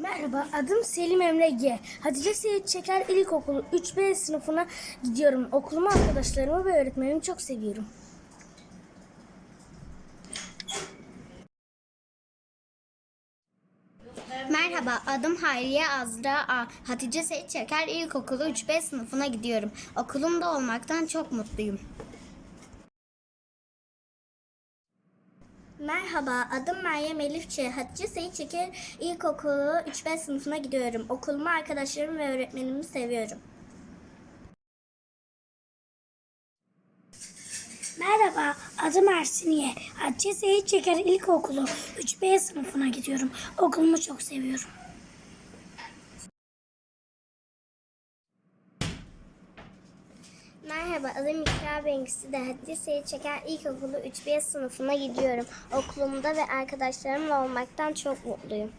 Merhaba, adım Selim Emre G. Hatice Seyit Çeker İlkokulu 3B sınıfına gidiyorum. Okulumu, arkadaşlarımı ve öğretmenimi çok seviyorum. Merhaba, adım Hayriye Azra A. Hatice Seyit Çeker İlkokulu 3B sınıfına gidiyorum. Okulumda olmaktan çok mutluyum. Merhaba, adım Meryem Elifçi. Hatice Seyit Çeker İlkokulu 3B sınıfına gidiyorum. Okulumu, arkadaşlarımı ve öğretmenimi seviyorum. Merhaba, adım Ersiniye. Hatice Seyit Çeker İlkokulu 3B sınıfına gidiyorum. Okulumu çok seviyorum. Merhaba, adım İkra Bengisi de Hatice Seyit Çeker İlkokulu 3B sınıfına gidiyorum. Okulumda ve arkadaşlarımla olmaktan çok mutluyum.